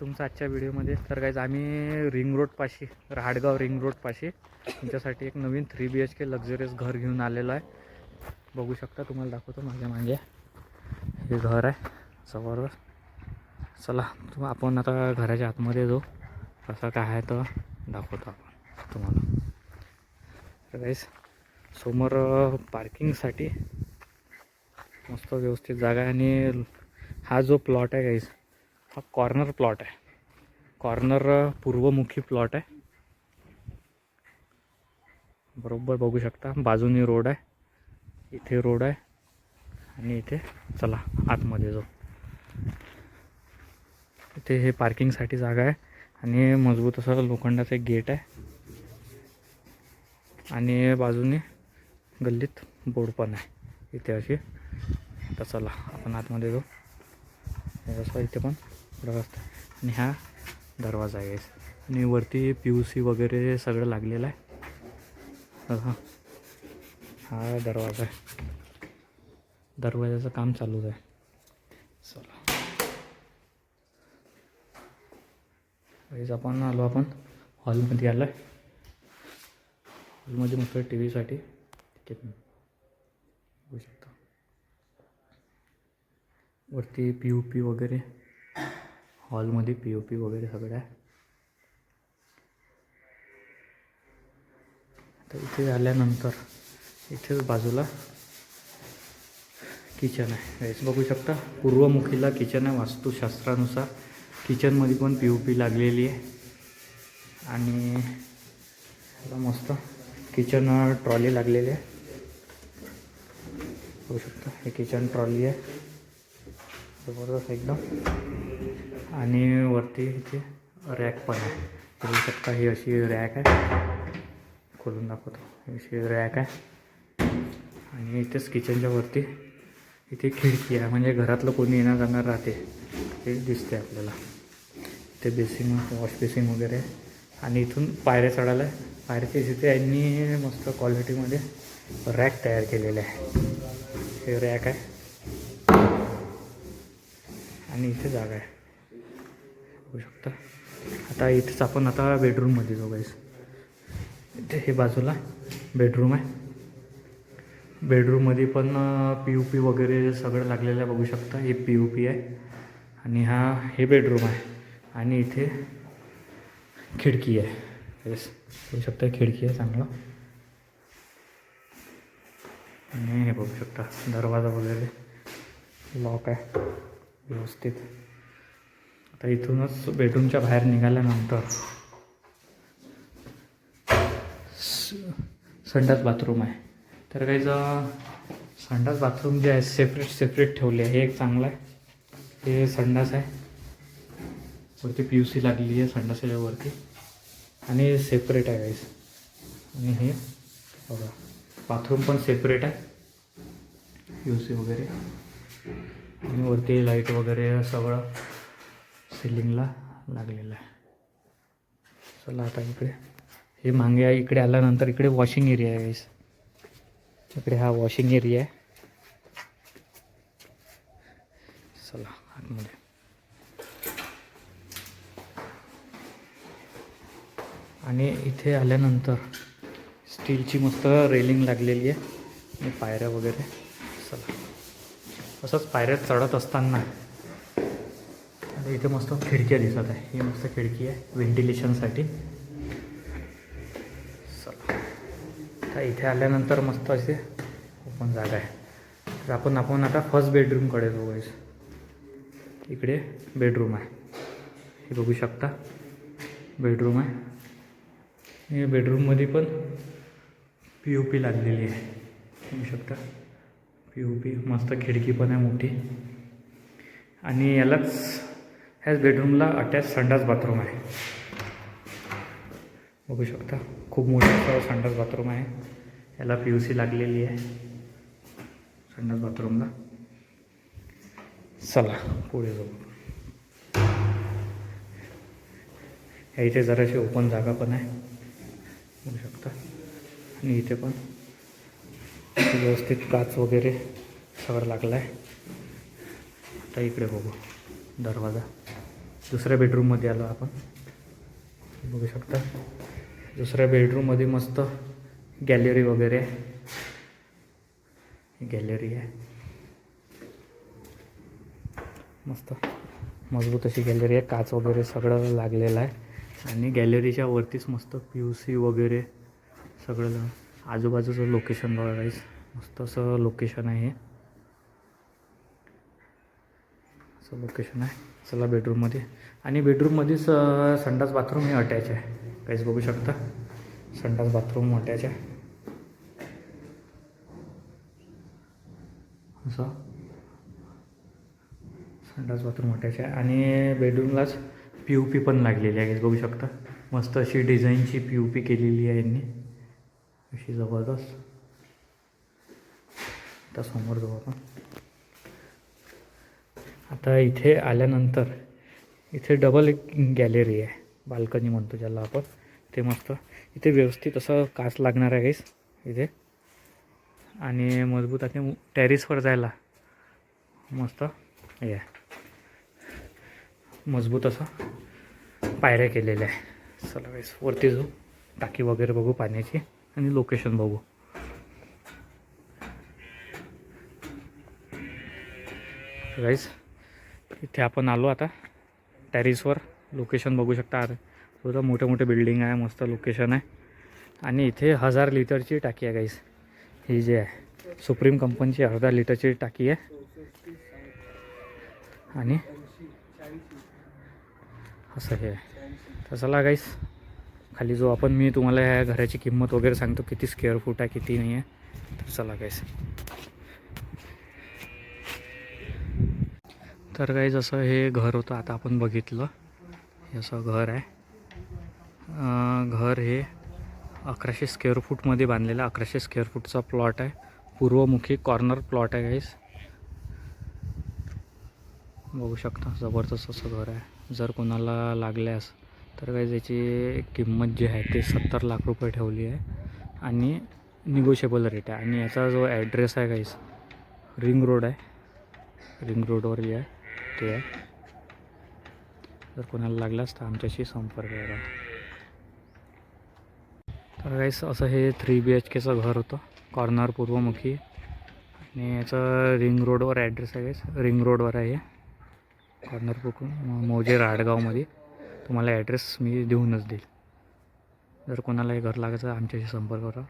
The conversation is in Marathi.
तुमचं आजच्या व्हिडिओमध्ये. तर काहीच आम्ही रिंग रोडपाशी राहाडगाव रिंग रोडपाशी तुमच्यासाठी एक नवीन three B H K luxurious घर घेऊन आलेलो आहे. बघू शकता तुम्हाला दाखवतो माझ्या मागे. हे घर आहे समोर चला तुम आपण आता घराच्या आतमध्ये जाऊ. कसं काय आहे तर दाखवतो आपण तुम्हाला. तर काहीच समोर पार्किंगसाठी मस्त व्यवस्थित जागा आहे आणि हा जो प्लॉट आहे काहीच हा कॉर्नर प्लॉट आहे. कॉर्नर पूर्वमुखी प्लॉट आहे. बरोबर बघू शकता बाजूनी रोड आहे. इथे रोड आहे आणि इथे चला आतमध्ये जाऊ. इथे हे पार्किंगसाठी जागा आहे आणि मजबूत असं लोखंडाचं एक गेट आहे. आणि बाजूने गल्लीत बोर्ड पण आहे. इथे अशी. तर चला आपण आतमध्ये जाऊ. हे असं इथे पण रस्ता आणि हा दरवाजा आहे. आणि वरती पी यू सी वगैरे सगळं लागलेलं आहे. हां हा दरवाजा आहे. दरवाजाचं काम चालूच आहे. चला. गाईज आपण आलो आपण हॉलमध्ये आलो आहे हॉलमध्ये मग टी व्हीसाठी तिकीट बघू शकता. वरती पी यू पी वगैरे. हॉलमध्ये पी ओ पी वगैरे सगळं आहे. तर इथे आल्यानंतर इथेच बाजूला किचन आहे. गाईस बघू शकता पूर्वमुखीला किचन आहे. वास्तुशास्त्रानुसार किचनमध्ये पण पी ओ पी लागलेली आहे. आणि मस्त किचन ट्रॉली लागलेली आहे. बघू शकता हे किचन ट्रॉली आहे. जबरदस्त एकदम. आणि वरती इथे रॅक पण आहे. बघू शकता ही अशी रॅक आहे. खोलून दाखवतो. ही अशी रॅक आहे. आणि इथेच किचनच्या वरती इथे खिडकी आहे. म्हणजे घरातलं कोणी येणार जाणार राहते. ते दिसते आपल्याला. ते बेसिन वॉश बेसिन वगैरे आहे. आणि इथून पायऱ्या चढायला आहे. पायऱ्याच्या तिथे यांनी मस्त क्वालिटीमध्ये रॅक तयार केलेले आहे. हे रॅक आहे. आणि इथे जागा आहे. बघू शकता. आता इथेच आपण आता बेडरूममध्ये जाऊ गाईस इथे हे बाजूला बेडरूम आहे. बेडरूममध्ये पण पी यू पी वगैरे सगळं लागलेलं आहे बघू शकता. हे पी यू पी आहे. आणि हा हे बेडरूम आहे. आणि इथे खिडकी आहे. येस बघू शकता खिडकी आहे चांगलं. आणि हे बघू शकता दरवाजा वगैरे लॉक आहे. व्यवस्थित. आता इथूनच बेडरूमच्या बाहेर निघाल्यानंतर स- संडास बाथरूम आहे. तर काही संडास बाथरूम जे आहे सेपरेट सेपरेट ठेवले आहे. हे एक चांगलं आहे. हे संडास आहे. वरती पी यू सी लागलेली आहे संडासाच्या वरती आणि सेपरेट आहे गाईस आणि हे बघा बाथरूम पण सेपरेट आहे. पी यू सी वगैरे. आणि वरती लाइट वगैरे सगळं सिलिंगला लागलेलं आहे. चला आता इकडे. हे मागे आहे इकडे आल्यानंतर इकडे वॉशिंग एरिया आहे इकडे हा वॉशिंग एरिया आहे. चला आतमध्ये. आणि इथे आल्यानंतर स्टीलची मस्त रेलिंग लागलेली आहे. आणि पायऱ्या वगैरे. असंच पायऱ्या चढत असताना आता इथे मस्त खिडक्या दिसत आहे. ही मस्त खिडकी आहे व्हेंटिलेशनसाठी. आता इथे आल्यानंतर मस्त असे ओपन जागा आहे. तर आपण आपण आता फर्स्ट बेडरूमकडे बघूया इकडे बेडरूम आहे. हे बघू शकता. बेडरूम आहे. हे बेडरूममध्ये पण पी यू पी लागलेली आहे. बघू शकता. पी यू पी मस्त खिडकी पण आहे मोठी. आणि यालाच ह्याच बेडरूमला अटॅच संडास बाथरूम आहे. बघू शकता खूप मोठं संडास बाथरूम आहे. याला पी यू सी लागलेली आहे. संडास बाथरूमला चला पुढे जाऊ. ह्या इथे जराशी ओपन जागा पण आहे. बघू शकता. आणि इथे पण. व्यवस्थित काच वगैरे सगळं लागला आहे आता इकडे बघू. दरवाजा. दुसऱ्या बेडरूममध्ये आलो आपण. बघू शकता. दुसऱ्या बेडरूममध्ये मस्त गॅलरी वगैरे. आहे गॅलरी आहे. मस्त. मजबूत अशी गॅलरी आहे. काच वगैरे सगळं लागलेलं आहे. आणि गॅलरीच्या वरतीच मस्त पी यू सी वगैरे सगळं आजूबाजूचं लोकेशन बघा गाईस मस्त असं लोकेशन आहे असं लोकेशन आहे. चला बेडरूममध्ये आणि बेडरूममध्येच संडास बाथरूम हे अटॅच आहे. काहीच बघू शकता? संडास बाथरूम अटॅच आहे. असं. संडास बाथरूम अटॅच आहे. आणि बेडरूमलाच पी यू पी पण लागलेली आहे बघू शकता? मस्त अशी डिझाईनची पी यू पी केलेली आहे यांनी. अशी जबरदस्त. आता समोर जाऊ आपण. आता इथे आल्यानंतर इथे डबल एक गॅलरी आहे. बाल्कनी म्हणतो ज्याला आपण. ते मस्त. इथे व्यवस्थित असं काच लागणार आहे काहीच इथे. आणि मजबूत आणि टेरिसवर जायला. मस्त. हे आहे. मजबूत असं पायऱ्या केलेल्या आहे. चला गाईस वरती जाऊ. टाकी वगैरे बघू पाण्याची. आणि लोकेशन बघू. गाईज इथे आपण आलो आता. टॅरिसवर लोकेशन बघू शकता अरे मोठे मोठे बिल्डिंग आहे मस्त लोकेशन आहे. आणि इथे हजार लिटरची टाकी आहे गाईस ही जी आहे सुप्रीम कंपनीची अर्धा लिटरची टाकी आहे. आणि असं हे आहे. तसं लागाईस खाली जो आपण मी तुम्हाला ह्या घराची किंमत वगैरे सांगतो किती स्क्वेअर फूट आहे किती नाही आहे तर चला गाईस तर काही जसं हे घर होतं आता आपण बघितलं. हे असं घर आहे. घर हे अकराशे स्क्वेअर फूटमध्ये बांधलेलं अकराशे स्क्वेअर फूटचा प्लॉट आहे. पूर्वमुखी कॉर्नर प्लॉट आहे गाईस बघू शकता जबरदस्त असं घर आहे. जर कोणाला लागल्यास. तर काय त्याची किंमत जी आहे ते सत्तर लाख रुपये ठेवली आहे आणि निगोशिएबल रेट आहे. आणि याचा जो ॲड्रेस आहे काहीच रिंग रोड आहे. रिंग रोडवर जे आहे ते आहे. जर कोणाला लागलाच तर आमच्याशी संपर्क करा. तर काहीच असं हे थ्री बी एच केचं घर होतं कॉर्नर पूर्वमुखी. आणि याचं रिंग रोडवर ॲड्रेस आहे काहीच रिंग रोडवर आहे कॉर्नर पुकून मौजे राडगावमध्ये. तुम्हाला ॲड्रेस मी देऊनच देईल. जर कोणालाही घर लागायचं आमच्याशी संपर्क करा.